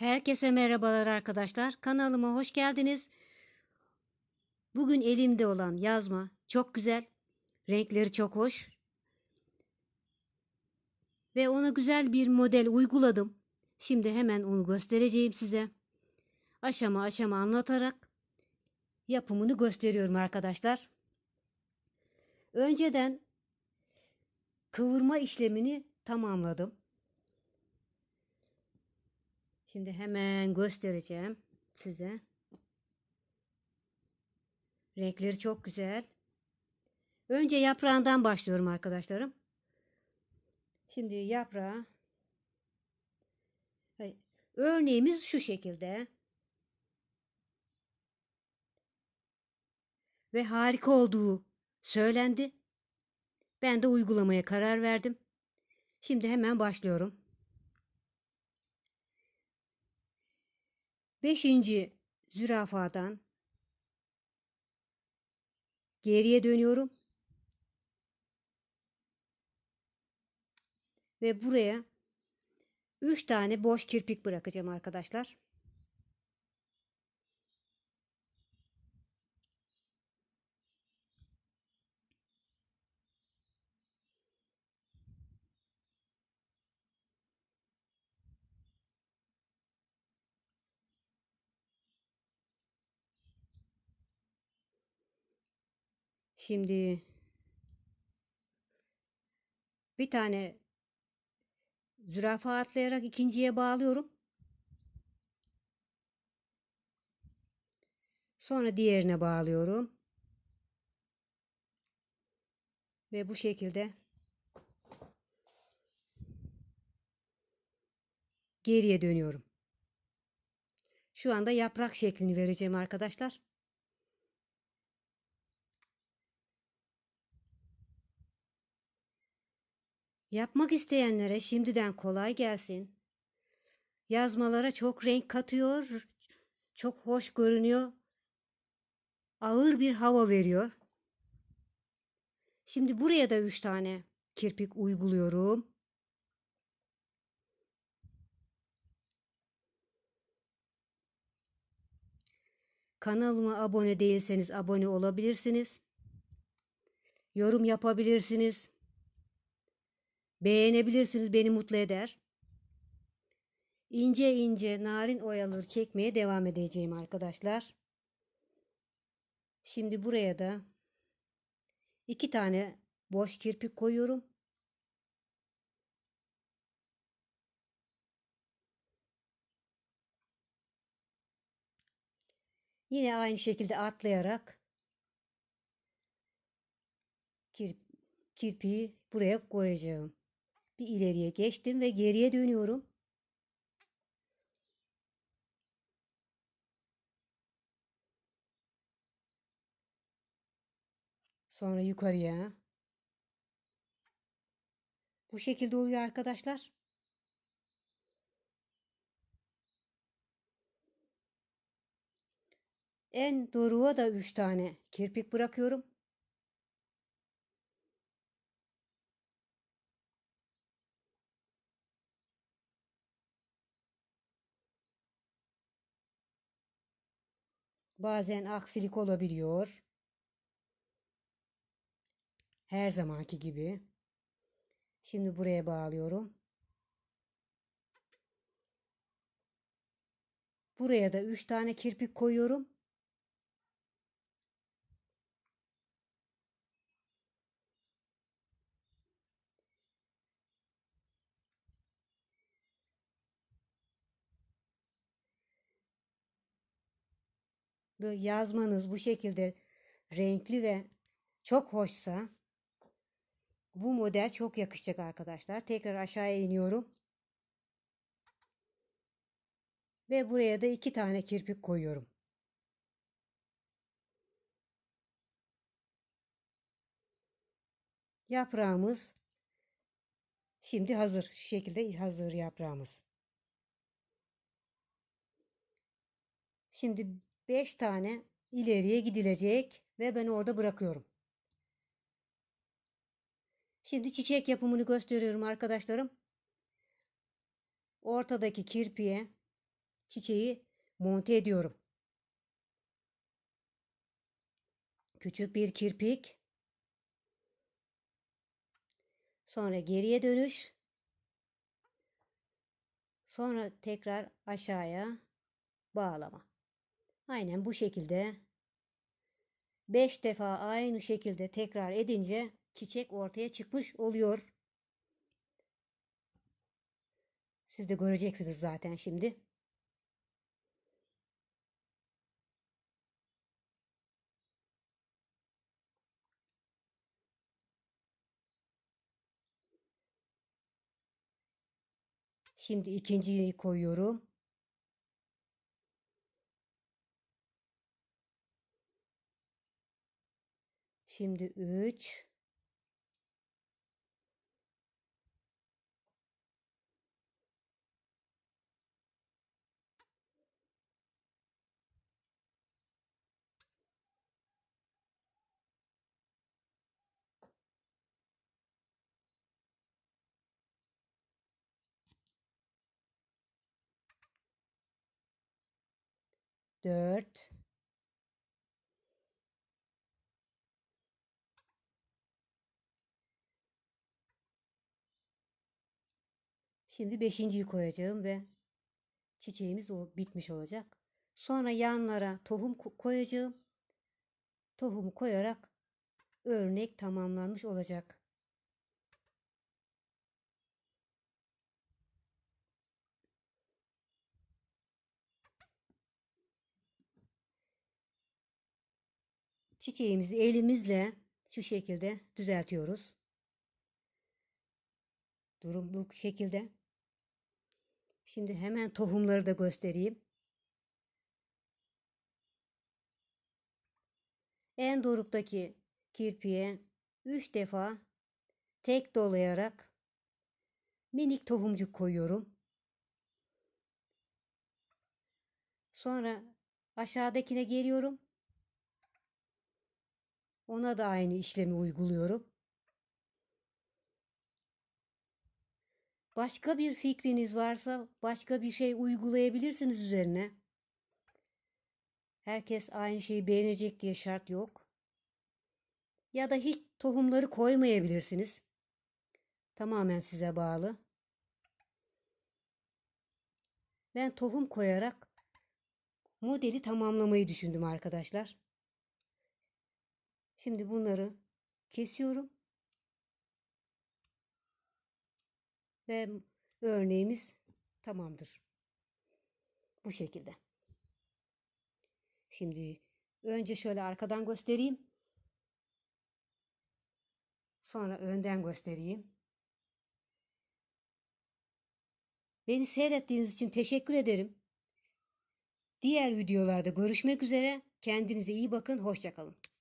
Herkese merhabalar arkadaşlar. Kanalıma hoş geldiniz. Bugün elimde olan yazma çok güzel. Renkleri çok hoş. Ve ona güzel bir model uyguladım. Şimdi hemen onu göstereceğim size. Aşama aşama anlatarak yapımını gösteriyorum arkadaşlar. Önceden kıvırma işlemini tamamladım. Şimdi hemen göstereceğim size. Renkleri çok güzel. Önce yaprağından başlıyorum arkadaşlarım. Şimdi yaprağı örneğimiz şu şekilde. Ve harika olduğu söylendi. Ben de uygulamaya karar verdim. Şimdi hemen başlıyorum. Beşinci zürafadan geriye dönüyorum. Ve buraya üç tane boş kirpik bırakacağım arkadaşlar. Şimdi bir tane zürafa atlayarak ikinciye bağlıyorum. Sonra diğerine bağlıyorum. Ve bu şekilde geriye dönüyorum. Şu anda yaprak şeklini vereceğim arkadaşlar. Yapmak isteyenlere şimdiden kolay gelsin. Yazmalara çok renk katıyor, çok hoş görünüyor. Ağır bir hava veriyor. Şimdi buraya da üç tane kirpik uyguluyorum. Kanalıma abone değilseniz abone olabilirsiniz. Yorum yapabilirsiniz. Beğenebilirsiniz beni mutlu eder. İnce ince narin oyaları çekmeye devam edeceğim arkadaşlar. Şimdi buraya da iki tane boş kirpik koyuyorum. Yine aynı şekilde atlayarak kirp, kirpiği buraya koyacağım. Bir ileriye geçtim ve geriye dönüyorum. Sonra yukarıya. Bu şekilde oluyor arkadaşlar. En doruğa da 3 tane kirpik bırakıyorum. Bazen aksilik olabiliyor. Her zamanki gibi. Şimdi buraya bağlıyorum. Buraya da 3 tane kirpik koyuyorum. Yazmanız bu şekilde renkli ve çok hoşsa bu model çok yakışacak arkadaşlar. Tekrar aşağıya iniyorum. Ve buraya da iki tane kirpik koyuyorum. Yaprağımız şimdi hazır. Şu şekilde hazır yaprağımız. Şimdi 5 tane ileriye gidilecek ve ben orada bırakıyorum. Şimdi çiçek yapımını gösteriyorum arkadaşlarım. Ortadaki kirpiye çiçeği monte ediyorum. Küçük bir kirpik. Sonra geriye dönüş. Sonra tekrar aşağıya bağlama. Aynen bu şekilde 5 defa aynı şekilde tekrar edince çiçek ortaya çıkmış oluyor. Siz de göreceksiniz zaten şimdi. Şimdi ikinciyi koyuyorum. Şimdi 3 4 Şimdi beşinciyi koyacağım ve çiçeğimiz o bitmiş olacak. Sonra yanlara tohum ko- koyacağım. Tohumu koyarak örnek tamamlanmış olacak. Çiçeğimizi elimizle şu şekilde düzeltiyoruz. Durum bu şekilde. Şimdi hemen tohumları da göstereyim. En doruktaki kirpiğe 3 defa tek dolayarak minik tohumcuk koyuyorum. Sonra aşağıdakine geliyorum. Ona da aynı işlemi uyguluyorum. Başka bir fikriniz varsa başka bir şey uygulayabilirsiniz üzerine. Herkes aynı şeyi beğenecek diye şart yok. Ya da hiç tohumları koymayabilirsiniz. Tamamen size bağlı. Ben tohum koyarak modeli tamamlamayı düşündüm arkadaşlar. Şimdi bunları kesiyorum. Ve örneğimiz tamamdır. Bu şekilde. Şimdi önce şöyle arkadan göstereyim. Sonra önden göstereyim. Beni seyrettiğiniz için teşekkür ederim. Diğer videolarda görüşmek üzere. Kendinize iyi bakın. Hoşçakalın.